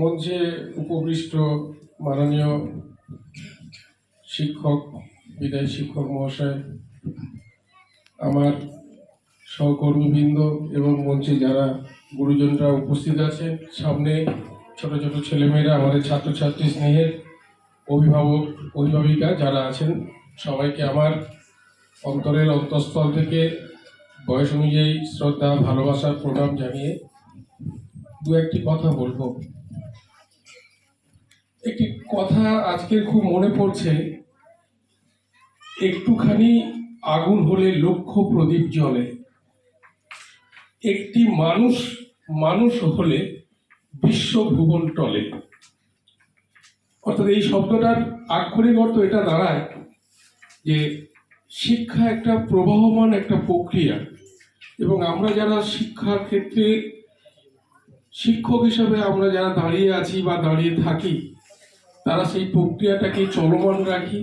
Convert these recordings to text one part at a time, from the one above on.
মঞ্চে উপবিষ্ট মাননীয় শিক্ষক, বিদায় শিক্ষক মহাশয়, আমার সহকর্মীবৃন্দ এবং মঞ্চে যারা গুরুজনরা উপস্থিত আছেন, সামনে ছোট ছোট ছেলেমেয়েরা, আমাদের ছাত্রছাত্রী স্নেহের অভিভাবক, অভিভাবিকা যারা আছেন, সবাইকে আমার অন্তরের অন্তঃস্থল থেকে বয়স অনুযায়ী শ্রদ্ধা ভালোবাসার প্রণাম জানিয়ে দু একটি কথা বলব। একটি কথা আজকে খুব মনে পড়ছে। একটুখানি আগুন হলে লক্ষ প্রদীপ জ্বলে। একটি মানুষ মানুষ হলে বিশ্ব ভুবন টলে। অর্থাৎ এই শব্দটার আক্ষরিক অর্থ এটা দাঁড়ায় যে শিক্ষা একটা প্রবাহমান একটা প্রক্রিয়া। এবং আমরা যারা শিক্ষার ক্ষেত্রে শিক্ষক হিসাবে আমরা যারা দাঁড়িয়ে আছি বা দাঁড়িয়ে থাকি তারা সেই প্রক্রিয়াটাকে চলমান রাখি।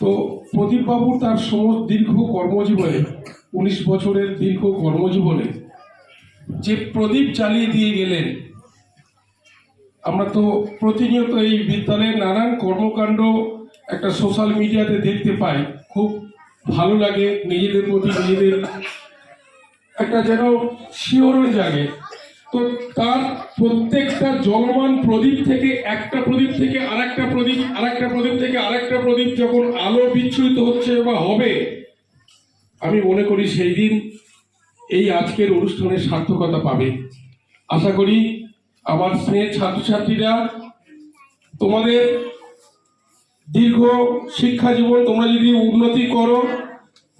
তো প্রদীপবাবু তার সমস্ত দীর্ঘ কর্মজীবনে, উনিশ বছরের দীর্ঘ কর্মজীবনে যে প্রদীপ চালিয়ে দিয়ে গেলেন, আমরা তো প্রতিনিয়ত এই বিদ্যালয়ের নানান কর্মকাণ্ড একটা সোশ্যাল মিডিয়াতে দেখতে পাই। খুব ভালো লাগে নিজেদের প্রতি নিজেদের একটা যেন শিহরণ জাগে। তো তার প্রত্যেকটা জলমান প্রদীপ থেকে একটা প্রদীপ থেকে প্রদীপ প্রদীপ থেকে প্রদীপ যখন আলো বিচ্ছুরিত হচ্ছে বা হবে, আমি মনে করি সেই দিন এই আজকের অনুষ্ঠানের সার্থকতা পাবে। আশা করি আমার স্নেহের ছাত্রছাত্রীরা, তোমাদের দীর্ঘ শিক্ষা জীবন তোমরা যদি উন্নতি করো,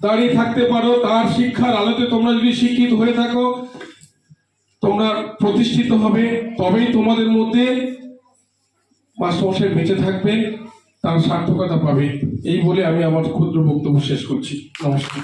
দাঁড়িয়ে থাকতে পারো, তার শিক্ষার আলোতে তোমরা যদি শিক্ষিত হয়ে থাকো, তোমরা প্রতিষ্ঠিত হবে, তবেই তোমাদের মধ্যে বাস্তবসের বেঁচে থাকবে, তার সার্থকতা পাবে। এই বলে আমি আমার ক্ষুদ্র বক্তব্য শেষ করছি। নমস্কার।